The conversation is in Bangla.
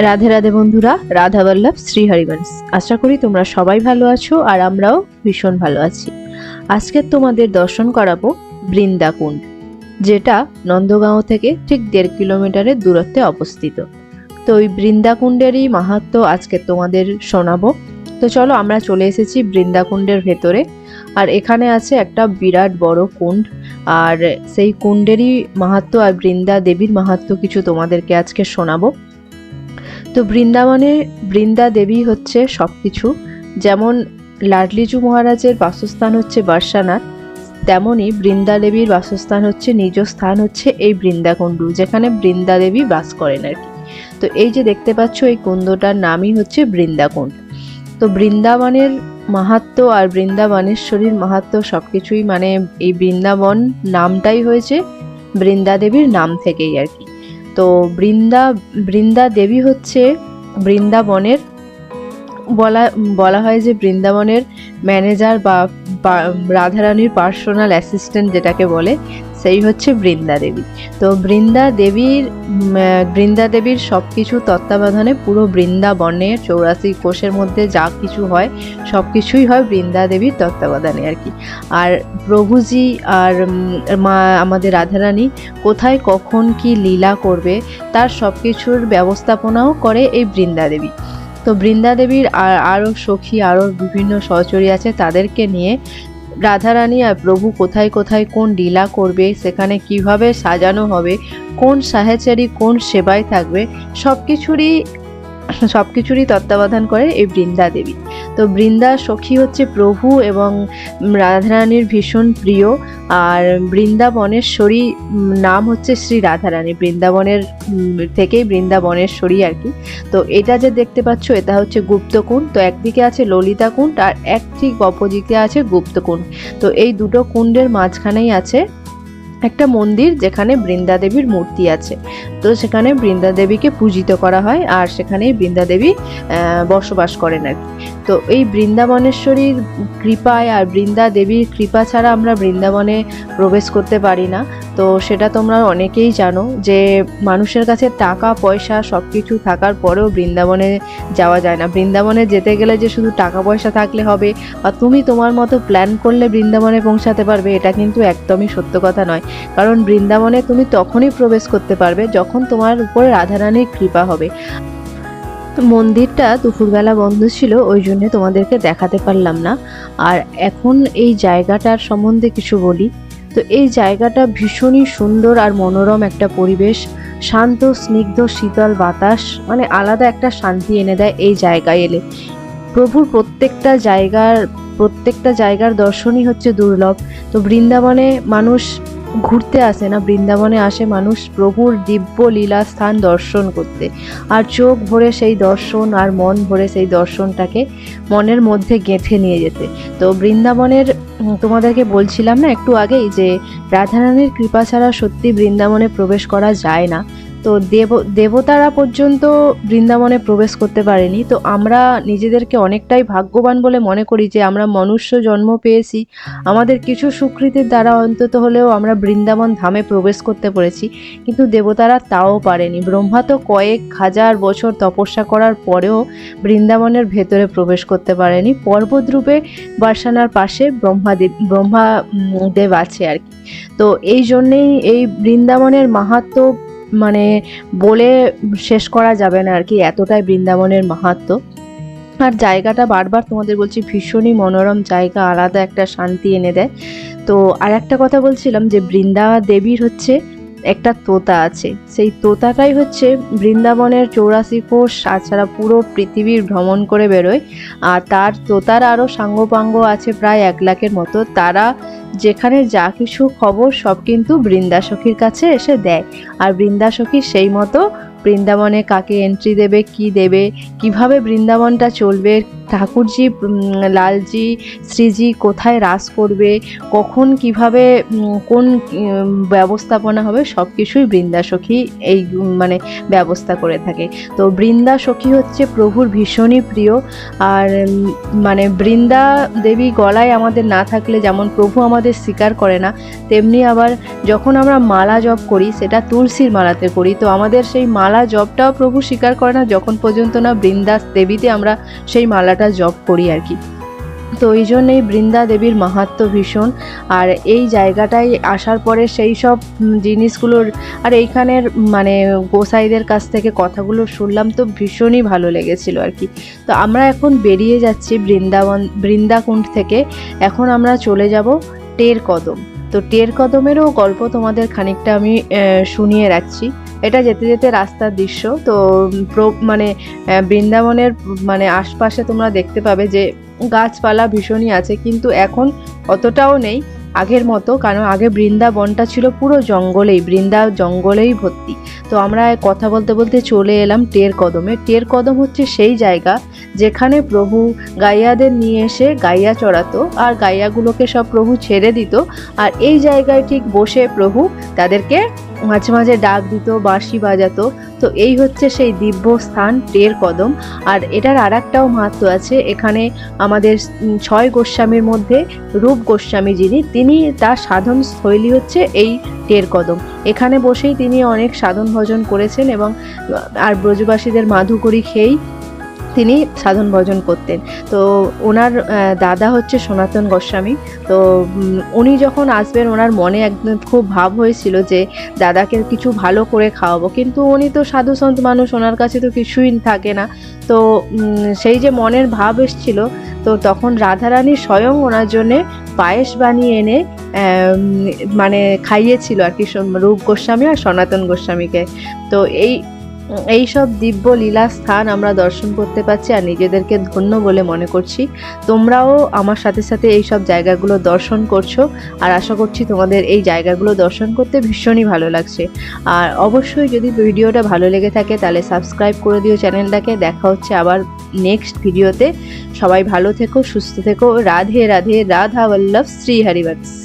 রাধে রাধে বন্ধুরা, রাধা বল্লভ, শ্রী হরিবংশ। আশা করি তোমরা সবাই ভালো আছো আর আমরাও ভীষণ ভালো আছি। আজকে তোমাদের দর্শন করাবো বৃন্দাকুণ্ড, যেটা নন্দগাঁও থেকে ঠিক দেড় কিলোমিটারের দূরত্বে অবস্থিত। তো ওই বৃন্দাকুণ্ডেরই মাহাত্ম্য আজকে তোমাদের শোনাবো। তো চলো আমরা চলে এসেছি বৃন্দাকুণ্ডের ভেতরে, আর এখানে আছে একটা বিরাট বড় কুণ্ড, আর সেই কুণ্ডেরই মাহাত্ম্য আর বৃন্দা দেবীর মাহাত্ম্য কিছু তোমাদেরকে আজকে শোনাবো। তো বৃন্দাবনে বৃন্দা দেবী হচ্ছে সব কিছু যেমন লাডলিজু মহারাজের বাসস্থান হচ্ছে বার্সানাথ তেমনই বৃন্দা দেবীর বাসস্থান হচ্ছে নিজ স্থান হচ্ছে এই বৃন্দাকুণ্ডু, যেখানে বৃন্দা দেবী বাস করেন আর কি। তো এই যে দেখতে পাচ্ছ, এই কুণ্ডটার নামই হচ্ছে বৃন্দাকুণ্ড। তো বৃন্দাবনের মাহাত্ম্য আর বৃন্দাবনেশ্বরীর মাহাত্ম্য সব কিছুই মানে এই বৃন্দাবন নামটাই হয়েছে বৃন্দা দেবীর নাম থেকেই আর কি। তো বৃন্দা বৃন্দা দেবী হচ্ছে বৃন্দাবনের বলা বলা হয় যে বৃন্দাবনের ম্যানেজার বা রাধারানীর পার্সোনাল অ্যাসিস্ট্যান্ট যেটাকে বলে, সেই হচ্ছে বৃন্দা দেবী। তো বৃন্দা দেবীর বৃন্দা দেবীর সব কিছু তত্ত্বাবধানে পুরো বৃন্দাবনের চৌরাশি কোষের মধ্যে যা কিছু হয় সব কিছুই হয় বৃন্দা দেবীর তত্ত্বাবধানে আর কি। আর প্রভুজি আর মা, আমাদের রাধারানী কোথায় কখন কি লীলা করবে, তার সব কিছুর ব্যবস্থাপনাও করে এই বৃন্দা দেবী। তো বৃন্দা দেবীর আর আরও সখী আরও বিভিন্ন সহচরী আছে, তাদেরকে নিয়ে রাধারানী আর প্রভু কোথায় কোথায় কোন লীলা করবে, সেখানে কীভাবে সাজানো হবে, কোন সাহেচারী কোন সেবায় থাকবে সব কিছুরই সব কিছুরই তত্ত্বাবধান করে এই বৃন্দা দেবী। তো বৃন্দা, সখী হচ্ছে প্রভু এবং রাধারানীর ভীষণ প্রিয়। আর বৃন্দাবনেশ্বরী নাম হচ্ছে শ্রী রাধারানী। বৃন্দাবনের থেকেই বৃন্দাবনেশ্বরী আর কি। তো এটা যে দেখতে পাচ্ছ, এটা হচ্ছে গুপ্তকুণ্ড। তো একদিকে আছে ললিতা কুণ্ড আর এক ঠিক অপোজিটে আছে গুপ্তকুণ্ড। তো এই দুটো কুণ্ডের মাঝখানেই আছে একটা মন্দির যেখানে বৃন্দা দেবীর মূর্তি আছে। তো সেখানে বৃন্দা দেবীকে পূজিত করা হয় আর সেখানেই বৃন্দা দেবী বসবাস করেন আর তো এই বৃন্দাবনেশ্বরীর কৃপায় আর বৃন্দা দেবীর কৃপা ছাড়া আমরা বৃন্দাবনে প্রবেশ করতে পারি না। তো সেটা তোমরা অনেকেই জানো যে মানুষের কাছে টাকা, পয়সা সব কিছু থাকার পরেও বৃন্দাবনে যাওয়া যায় না। বৃন্দাবনে যেতে গেলে যে শুধু টাকা, পয়সা থাকলে হবে বা তুমি তোমার মতো প্ল্যান করলে বৃন্দাবনে পৌঁছাতে পারবে, এটা কিন্তু একদমই সত্য কথা নয়। কারণ বৃন্দাবনে তুমি তখনই প্রবেশ করতে পারবে যখন তোমার উপরে রাধারানীর কৃপা হবে। মন্দিরটা দুপুরবেলা বন্ধ ছিল, ওই জন্য তোমাদেরকে দেখাতে পারলাম না। আর এখন এই জায়গাটার সম্বন্ধে কিছু বলি। তো এই জায়গাটা ভীষণই সুন্দর আর মনোরম একটা পরিবেশ, শান্ত, স্নিগ্ধ, শীতল বাতাস মানে আলাদা একটা শান্তি এনে দেয় এই জায়গায় এলে। প্রভুর প্রত্যেকটা জায়গার প্রত্যেকটা জায়গার দর্শনই হচ্ছে দুর্লভ। তো বৃন্দাবনে মানুষ ঘুরতে আসে না, বৃন্দাবনে আসে মানুষ প্রভুর দিব্য লীলা স্থান দর্শন করতে। আর চোখ ভরে সেই দর্শন আর মন ভরে সেই দর্শনটাকে মনের মধ্যে গেঁথে নিয়ে যেতে। তো বৃন্দাবনের তোমাদেরকে বলছিলাম না একটু আগেই যে রাধারানীর কৃপা ছাড়া সত্যি বৃন্দাবনে প্রবেশ করা যায় না। তো দেব, দেবতারা পর্যন্ত বৃন্দাবনে প্রবেশ করতে পারেনি। তো আমরা নিজেদেরকে অনেকটাই ভাগ্যবান বলে মনে করি যে আমরা মনুষ্য জন্ম পেয়েছি। আমাদের কিছু সুকৃতির দ্বারা অন্তত হলেও আমরা বৃন্দাবন ধামে প্রবেশ করতে পেরেছি। কিন্তু দেবতারা তাও পারেনি। ব্রহ্মা তো কয়েক হাজার বছর তপস্যা করার পরেও বৃন্দাবনের ভেতরে প্রবেশ করতে পারেনি। পর্বতরূপে বার্সানার পাশে ব্রহ্মাদেব ব্রহ্মা দেব আছে আর কি। তো এই জন্যেই এই বৃন্দাবনের মাহাত্ম্য মানে বলে শেষ করা যাবে না আর কি, এতটাই বৃন্দাবনের মাহাত্ম। আর জায়গাটা বারবার তোমাদের বলছি, ভীষণই মনোরম জায়গা, আলাদা একটা শান্তি এনে দেয়। তো আর একটা কথা বলছিলাম যে বৃন্দা দেবীর হচ্ছে একটা তোতা আছে। সেই তোতাটাই হচ্ছে বৃন্দাবনের চৌরাশি কোষ, তাছাড়া পুরো পৃথিবীর ভ্রমণ করে বেরোয়। আর তার তোতার আরও সাঙ্গপাঙ্গ আছে প্রায় এক লাখের মতো। তারা যেখানে যা কিছু খবর সব কিন্তু বৃন্দাসখীর কাছে এসে দেয়। আর বৃন্দাসখী সেই মতো বৃন্দাবনে কাকে এন্ট্রি দেবে, কি দেবে, কীভাবে বৃন্দাবনটা চলবে, ঠাকুরজি লালজি, শ্রীজি কোথায় রাস করবে, কখন কীভাবে কোন ব্যবস্থাপনা হবে সব কিছুই বৃন্দাসখী এই মানে ব্যবস্থা করে থাকে। তো বৃন্দাসখী হচ্ছে প্রভুর ভীষণই প্রিয়। আর মানে বৃন্দা দেবী গলায় আমাদের না থাকলে যেমন প্রভু আমাদের স্বীকার করে না, তেমনি আবার যখন আমরা মালা জপ করি, সেটা তুলসীর মালাতে করি। তো আমাদের সেই মালা মালা জপটাও প্রভু স্বীকার করে না, যখন পর্যন্ত না বৃন্দাস দেবীতে আমরা সেই মালাটা জপ করি আর কি। তো এই জন্যই বৃন্দা দেবীর মাহাত্ম ভীষণ, আর এই জায়গাটায় আসার পরে সেই সব জিনিসগুলোর, আর এইখানের মানে গোসাইদের কাছ থেকে কথাগুলো শুনলাম তো ভীষণই ভালো লেগেছিল আর কি। তো আমরা এখন বেরিয়ে যাচ্ছি বৃন্দাবন, বৃন্দাকুণ্ড থেকে। এখন আমরা চলে যাব টের কদম। তো টের কদমেরও গল্প তোমাদের খানিকটা আমি শুনিয়ে রাখছি। এটা যেতে যেতে রাস্তার দৃশ্য। তো মানে বৃন্দাবনের মানে আশপাশে তোমরা দেখতে পাবে যে গাছপালা ভীষণই আছে। কিন্তু এখন অতটাও নেই আগের মতো, কারণ আগে বৃন্দাবনটা ছিল পুরো জঙ্গলেই, বৃন্দা জঙ্গলেই ভর্তি। তো আমরা কথা বলতে বলতে চলে এলাম টের কদমে। টের কদম হচ্ছে সেই জায়গা যেখানে প্রভু গাইয়াদের নিয়ে এসে গাইয়া চড়াতো আর গাইয়াগুলোকে সব প্রভু ছেড়ে দিত। আর এই জায়গায় ঠিক বসে প্রভু তাদেরকে মাঝে মাঝে ডাক দিত, বাঁশি বাজাতো। তো এই হচ্ছে সেই দিব্য স্থান টের কদম। আর এটার আর একটাও মাহাত্ম আছে। এখানে আমাদের ছয় গোস্বামীর মধ্যে রূপ গোস্বামী যিনি, তিনি তার সাধন শৈলী হচ্ছে এই টের কদম। এখানে বসেই তিনি অনেক সাধন ভজন করেছেন এবং আর ব্রজবাসীদের মাধুকরী খেয়েই তিনি সাধন ভজন করতেন। তো ওনার দাদা হচ্ছে সনাতন গোস্বামী। তো উনি যখন আসবেন, ওনার মনে একদম খুব ভাব হয়েছিল যে, দাদাকে কিছু ভালো করে খাওয়াবো। কিন্তু উনি তো সাধু সন্ত মানুষ, ওনার কাছে তো কিছুই থাকে না। তো সেই যে মনের ভাব এসছিল, তো তখন রাধারানী স্বয়ং ওনার জন্যে পায়েস বানিয়ে এনে মানে খাইয়েছিল আর কি রূপ গোস্বামী আর সনাতন গোস্বামীকে। তো এই এই সব দিব্য লীলা স্থান আমরা দর্শন করতে পারছি আর নিজেদেরকে ধন্য বলে মনে করছি। তোমরাও আমার সাথে সাথে এই সব জায়গাগুলো দর্শন করছ আর আশা করছি তোমাদের এই জায়গাগুলো দর্শন করতে ভীষণই ভালো লাগছে। আর অবশ্যই যদি ভিডিওটা ভালো লেগে থাকে তাহলে সাবস্ক্রাইব করে দিও চ্যানেলটাকে। দেখা হচ্ছে আবার নেক্সট ভিডিওতে। সবাই ভালো থেকো, সুস্থ থেকো। রাধে রাধে, রাধা বল্লভ, শ্রী হরিবংশ।